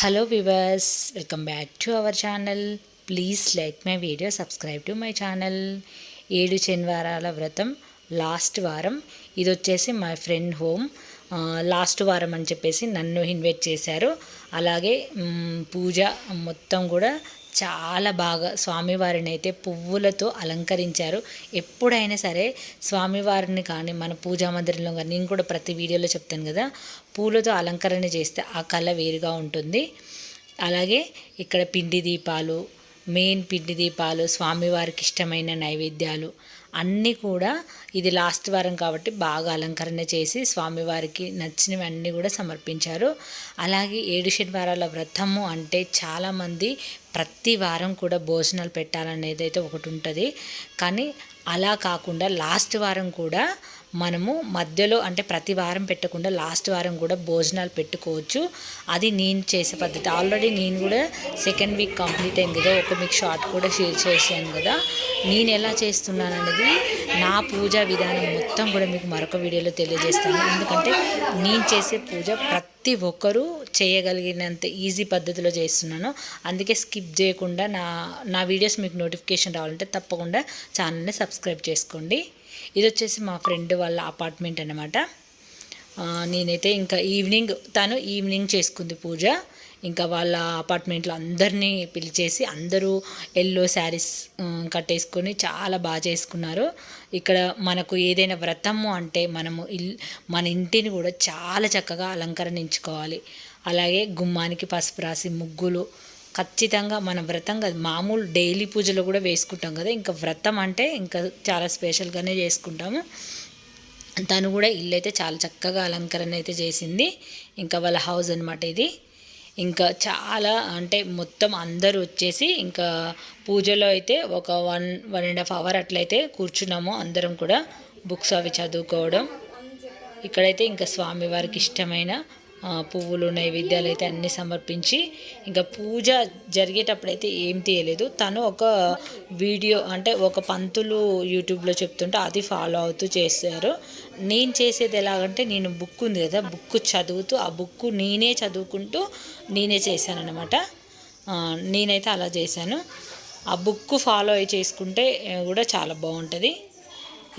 Hello viewers welcome back to our channel please like my video subscribe to my channel ఏడు శనివారాల వ్రతం last వారం. ఇది వచ్చేసి మై ఫ్రెండ్ హోమ్ లాస్ట్ వారం అని చెప్పేసి నన్ను ఇన్వైట్ చేశారు. అలాగే పూజ మొత్తం కూడా చాలా బాగా స్వామివారిని అయితే పువ్వులతో అలంకరించారు. ఎప్పుడైనా సరే స్వామివారిని కానీ మన పూజా మందిరంలో కానీ నేను కూడా ప్రతి వీడియోలో చెప్తాను కదా పూలతో అలంకరణ చేస్తే ఆ కళ వేరుగా ఉంటుంది. అలాగే ఇక్కడ పిండి దీపాలు మెయిన్ పిండి దీపాలు స్వామివారికి ఇష్టమైన నైవేద్యాలు అన్నీ కూడా ఇది లాస్ట్ వారం కాబట్టి బాగా అలంకరణ చేసి స్వామివారికి నచ్చినవి అన్నీ కూడా సమర్పించారు. అలాగే ఏడు శనివారాల వ్రతము అంటే చాలామంది ప్రతి వారం కూడా భోజనాలు పెట్టాలనేది అయితే ఒకటి ఉంటుంది. కానీ అలా కాకుండా లాస్ట్ వారం కూడా మనము మధ్యలో అంటే ప్రతి వారం పెట్టకుండా లాస్ట్ వారం కూడా భోజనాలు పెట్టుకోవచ్చు. అది నేను చేసే పద్ధతి. ఆల్రెడీ నేను కూడా సెకండ్ వీక్ కంప్లీట్ అయింది కదా ఒక మీకు షార్ట్ కూడా షేర్ చేశాను కదా. నేను ఎలా చేస్తున్నాను అనేది నా పూజా విధానం మొత్తం కూడా మీకు మరొక వీడియోలో తెలియజేస్తాను. ఎందుకంటే నేను చేసే పూజ ప్రతి ప్రతి ఒక్కరూ చేయగలిగినంత ఈజీ పద్ధతిలో చేస్తున్నాను. అందుకే స్కిప్ చేయకుండా నా నా వీడియోస్ మీకు నోటిఫికేషన్ రావాలంటే తప్పకుండా ఛానల్ని సబ్స్క్రైబ్ చేసుకోండి. ఇది వచ్చేసి మా ఫ్రెండ్ వాళ్ళ అపార్ట్మెంట్ అనమాట నేనైతే ఇంకా ఈవినింగ్ తను ఈవినింగ్ చేసుకుంది పూజ. ఇంకా వాళ్ళ అపార్ట్మెంట్లో అందరినీ పిలిచేసి అందరూ ఎల్లో శారీస్ కట్టేసుకొని చాలా బాగా చేసుకున్నారు. ఇక్కడ మనకు ఏదైనా వ్రతము అంటే మనము ఇల్ మన ఇంటిని కూడా చాలా చక్కగా అలంకరించుకోవాలి అలాగే గుమ్మానికి పసుపు రాసి ముగ్గులు. ఖచ్చితంగా మన వ్రతం కదా మామూలు డైలీ పూజలో కూడా వేసుకుంటాం కదా. ఇంకా వ్రతం అంటే ఇంకా చాలా స్పెషల్గానే చేసుకుంటాము. తను కూడా ఇల్లు అయితే చాలా చక్కగా అలంకరణ అయితే చేసింది. ఇంకా వాళ్ళ హౌస్ అనమాట ఇది. ఇంకా చాలా అంటే మొత్తం అందరూ వచ్చేసి ఇంకా పూజలో అయితే ఒక one one and half hour అట్లయితే కూర్చున్నాము అందరం కూడా. బుక్స్ అవి చదువుకోవడం. ఇక్కడైతే ఇంకా స్వామివారికి ఇష్టమైన పువ్వులు నైవేద్యాలు అయితే అన్నీ సమర్పించి ఇంకా పూజ జరిగేటప్పుడైతే ఏం తీయలేదు. తను ఒక వీడియో అంటే ఒక పంతులు యూట్యూబ్లో చెప్తుంటే అది ఫాలో అవుతూ చేశారు. నేను చేసేది ఎలాగంటే నేను బుక్ ఉంది కదా బుక్ చదువుతూ ఆ బుక్ నేనే చదువుకుంటూ నేనే చేశాను అనమాట నేనైతే అలా చేశాను. ఆ బుక్ ఫాలో అయి చేసుకుంటే కూడా చాలా బాగుంటుంది.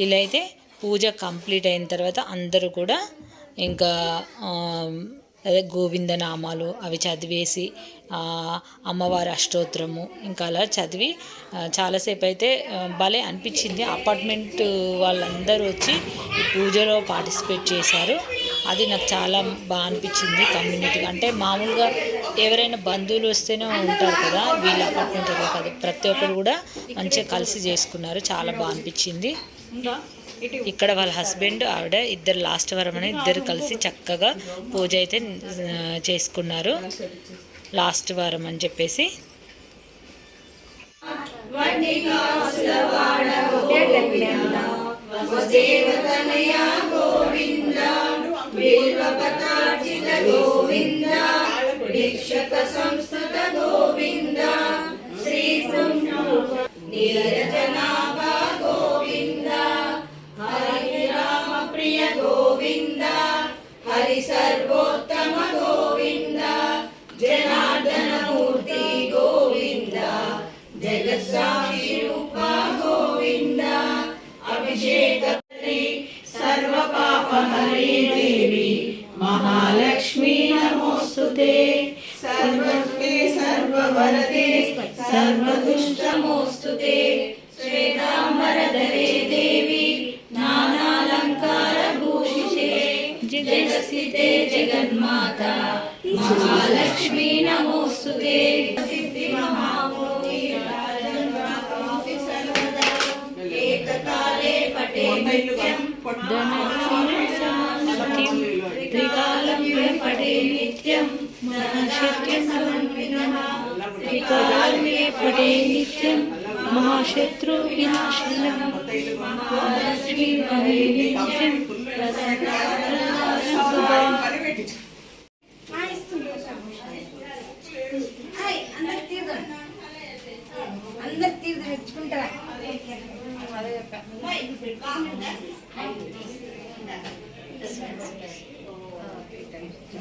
ఇలా అయితే పూజ కంప్లీట్ అయిన తర్వాత అందరూ కూడా ఇంకా అదే గోవింద నామాలు అవి చదివేసి అమ్మవారి అష్టోత్తరము ఇంకా అలా చదివి చాలాసేపు అయితే భలే అనిపించింది. అపార్ట్మెంట్ వాళ్ళందరూ వచ్చి పూజలో పార్టిసిపేట్ చేశారు. అది నాకు చాలా బాగా అనిపించింది కమ్యూనిటీ అంటే మామూలుగా ఎవరైనా బంధువులు వస్తేనే ఉంటారు కదా వీళ్ళ అపార్ట్మెంట్ కాదు ప్రతి ఒక్కరు కూడా మంచిగా కలిసి చేసుకున్నారు. చాలా బాగా అనిపించింది. ఇక్కడ వాళ్ళ హస్బెండ్ ఆవిడ ఇద్దరు లాస్ట్ వరం అని ఇద్దరు కలిసి చక్కగా పూజ అయితే చేసుకున్నారు. లాస్ట్ వారం అని చెప్పేసి. హరి సర్వోత్తమ గోవింద జనార్దన మూర్తి గోవింద జగత్సాక్షి త్రికాలం పడే నిత్యం త్రికాలం పడే నిత్యం మహాశత్రు వినాశనం మహాలక్ష్మి పడే నిత్యం అందరు తీర్థం ఇచ్చుకుంటారా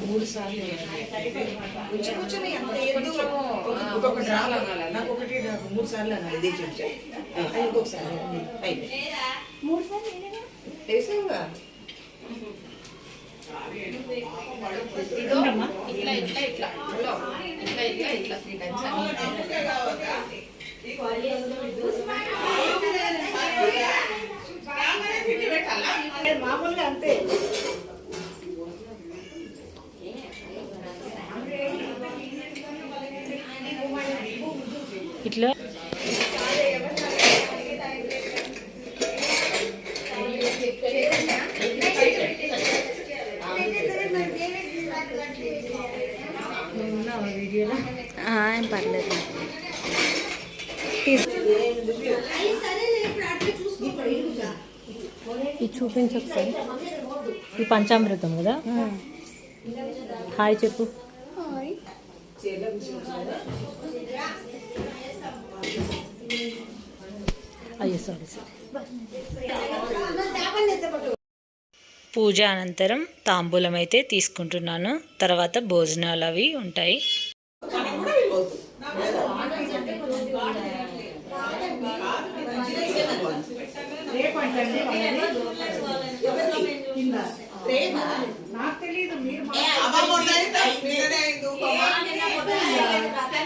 మూడు కూర్చో కూర్చొని అంత ఎద్దు ఇంకొకటి రాలా నాకు ఒకటి నాకు మూడు సార్లు అనాలి. ఇదే చెప్తే ఇంకొకసారి అయిపోయి వేసావుగా ఇట్లా ఇట్లా ఇట్లా. హలో ఇట్లా ఇట్లా. ఇట్లా త్రీ టైమ్స్ ఏం పర్లేదు. ఇది చూపించు ఒకసారి ఇది పంచామృతం కదా? హాయ్ చెప్పు. అయ్యో సారీ సారీ. పూజ అనంతరం తాంబూలం అయితే తీసుకుంటున్నాను. తర్వాత భోజనాలు అవి ఉంటాయి నాకు తెలియదు మీరు ఆంటీ టీ తాగిండ్రా అని అడుగుతుండే తాగిండ్రా అలా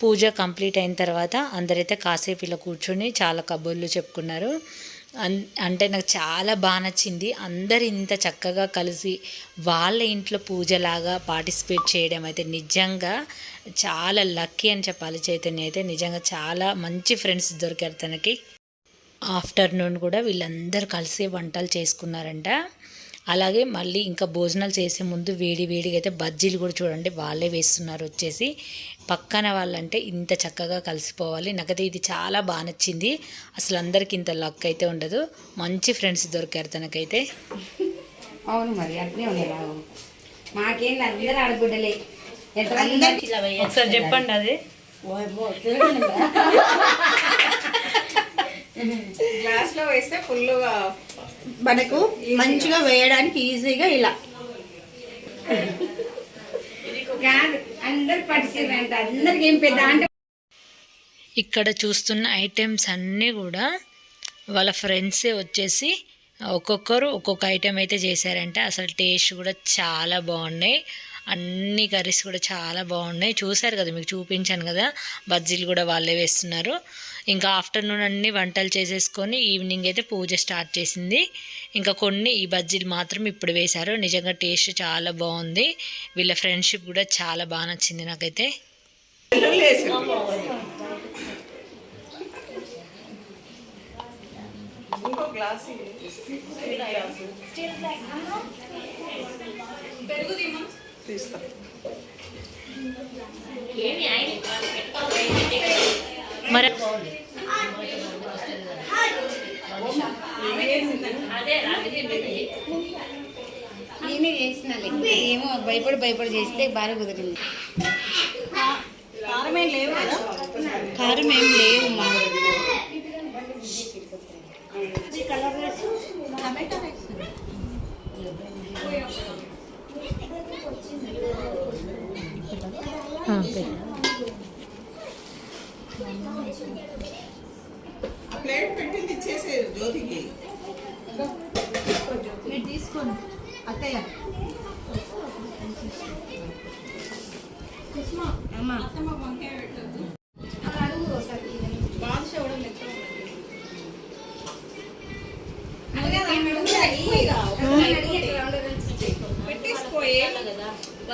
పూజ కంప్లీట్ అయిన తర్వాత అందరైతే కాసేపు ఇలా కూర్చొని చాలా కబుర్లు చెప్పుకున్నారు. అన్ అంటే నాకు చాలా బాగా నచ్చింది. అందరు ఇంత చక్కగా కలిసి వాళ్ళ ఇంట్లో పూజలాగా పార్టిసిపేట్ చేయడం అయితే నిజంగా చాలా లక్కీ అని చెప్పాలి చైతన్య అయితే. నిజంగా చాలా మంచి ఫ్రెండ్స్ దొరికారు తనకి. ఆఫ్టర్నూన్ కూడా వీళ్ళందరూ కలిసి వంటలు చేసుకున్నారంట. అలాగే మళ్ళీ ఇంకా భోజనాలు చేసే ముందు వేడి వేడిగా అయితే బజ్జీలు కూడా చూడండి వాళ్ళే వేస్తున్నారు వచ్చేసి. పక్కన వాళ్ళంటే ఇంత చక్కగా కలిసిపోవాలి. నాకైతే ఇది చాలా బాగా నచ్చింది. అసలు అందరికి ఇంత లక్ అయితే ఉండదు. మంచి ఫ్రెండ్స్ దొరికారు తనకైతే. అవును మరి అట్నే ఉన్నాయి మాకేం అందరూ ఆడబిడ్డలే. ఒకసారి చెప్పండి అది. గ్లాస్లో వేస్తే ఫుల్గా మనకు మంచిగా వేయడానికి ఈజీగా ఇలా. కాదు అందరు పట్టిందంట అందరికి ఏం పెద్ద అంటే ఇక్కడ చూస్తున్న ఐటమ్స్ అన్నీ కూడా వాళ్ళ ఫ్రెండ్సే వచ్చేసి ఒక్కొక్కరు ఒక్కొక్క ఐటెం అయితే చేశారంటే. అసలు టేస్ట్ కూడా చాలా బాగున్నాయి. అన్ని కర్రీస్ కూడా చాలా బాగున్నాయి. చూశారు కదా మీకు చూపించాను కదా బజ్జీలు కూడా వాళ్ళే వేస్తున్నారు. ఇంకా ఆఫ్టర్నూన్ అన్ని వంటలు చేసేసుకొని ఈవినింగ్ అయితే పూజ స్టార్ట్ చేసింది. ఇంకా కొన్ని ఈ బజ్జీలు మాత్రం ఇప్పుడు వేశారు. నిజంగా టేస్ట్ చాలా బాగుంది. వీళ్ళ ఫ్రెండ్షిప్ కూడా చాలా బాగా నచ్చింది నాకైతే. ఇంకో గ్లాస్ తీస్తా. మరి నేనే చేసిన ఏమో భయపడి భయపడి చేస్తే బాగా కుదిరింది. కారమే లేవు కదా? కారం ఏం లేవు మా ప్లేట్ పెట్టింది ఇచ్చేసేది జ్యోతికి. మీరు తీసుకోండి. అత్తయ్య. అమ్మా.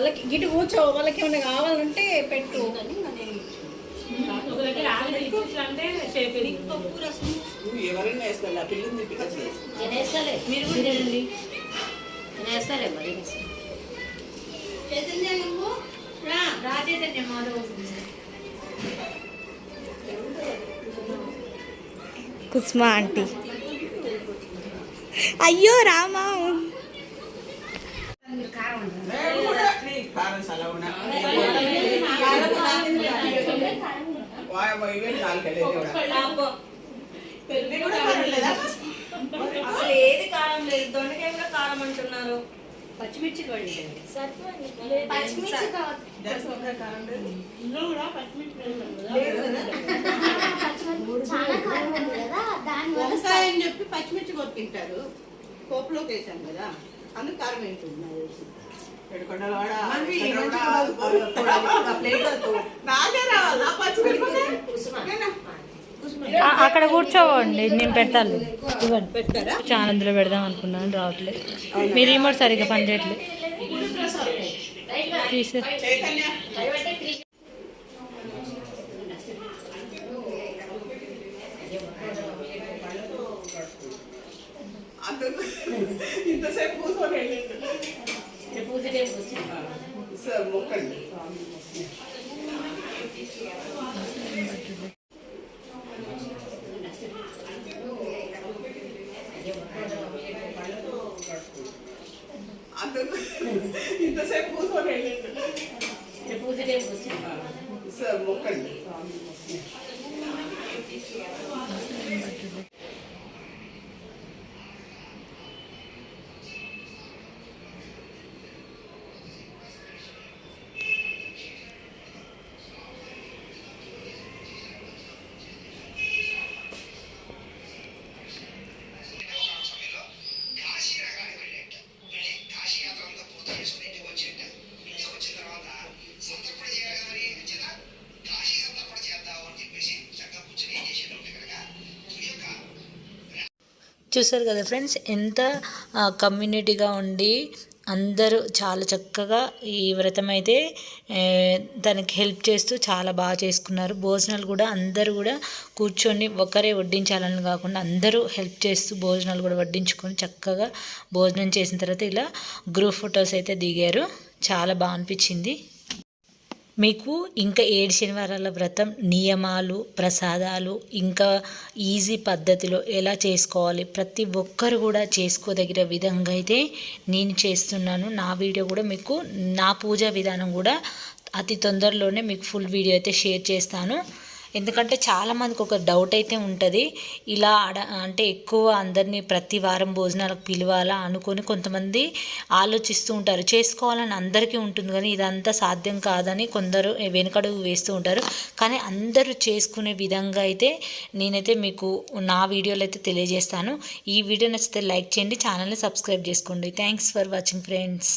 వాళ్ళకి గిటి కూర్చో వాళ్ళకి ఏమైనా కావాలంటే పెట్టు. కుస్మా ఆంటీ. అయ్యో రామా కారం సలవునా ఇవే నాలుగు కూడా కారం లేదా అసలు ఏది కారం లేదు దొండకాయ కూడా కారం అంటున్నారు పచ్చిమిర్చి పడి పచ్చిమిర్చి కారం లేదు చాలా వంకాయ అని చెప్పి పచ్చిమిర్చి కొట్టింటారు పోపులోకి వేసాం కదా. అందుకు కారం వేస్తుంది అక్కడ కూర్చోవండి. నేను పెడతాను. ఇవ్వండి. ఛానల్లో పెడదాం అనుకున్నాను రావట్లేదు. మీ రిమోట్ సరిగ్గా పనిచేయట్లేదు తీసే. ఇంతసేపు కూర్చొని సార్ మొక్కండి అందుకు ఇంతసేపు కూర్చొని వెళ్ళిండు సార్ మొక్కండి సమయంలో కాశీ రకానికి వెళ్ళేట వెళ్ళి కాశీ యాత్ర అంతా పూర్తి చేసుకుని ఇంటికి వచ్చేట ఇంటికి వచ్చిన తర్వాత సంతర్పణ చేయాలి మరి చేత కాశీ సంతర్పణ చేద్దాం అని చెప్పేసి చక్కగా కూర్చొని ఏం చేసేది ఉంటే కనుక ఈ యొక్క చూసారు కదా ఫ్రెండ్స్ ఎంత కమ్యూనిటీగా ఉండి అందరూ చాలా చక్కగా ఈ వ్రతం అయితే తనకి దానికి హెల్ప్ చేస్తూ చాలా బాగా చేసుకున్నారు. భోజనాలు కూడా అందరూ కూడా కూర్చొని ఒకరే వడ్డించాలని కాకుండా అందరూ హెల్ప్ చేస్తూ భోజనాలు కూడా వడ్డించుకొని చక్కగా భోజనం చేసిన తర్వాత ఇలా గ్రూప్ ఫొటోస్ అయితే దిగారు. చాలా బాగా అనిపించింది. మీకు ఇంకా ఏడు శనివారాల వ్రతం నియమాలు ప్రసాదాలు ఇంకా ఈజీ పద్ధతిలో ఎలా చేసుకోవాలి? ప్రతి ఒక్కరు కూడా చేసుకోదగిన విధంగా అయితే నేను చేస్తున్నాను. నా వీడియో కూడా మీకు నా పూజా విధానం కూడా అతి తొందరలోనే మీకు ఫుల్ వీడియో అయితే షేర్ చేస్తాను. ఎందుకంటే చాలామందికి ఒక డౌట్ అయితే ఉంటుంది. ఇలా అడ అంటే ఎక్కువ అందరినీ ప్రతి వారం భోజనాలకు పిలవాలా అనుకొని కొంతమంది ఆలోచిస్తూ ఉంటారు. చేసుకోవాలని అందరికీ ఉంటుంది కానీ ఇదంతా సాధ్యం కాదని కొందరు వెనుకడుగు వేస్తూ ఉంటారు. కానీ అందరూ చేసుకునే విధంగా అయితే నేనైతే మీకు నా వీడియోలో అయితే తెలియజేస్తాను. ఈ వీడియో నచ్చితే లైక్ చేయండి ఛానల్ని సబ్స్క్రైబ్ చేసుకోండి. Thanks for watching friends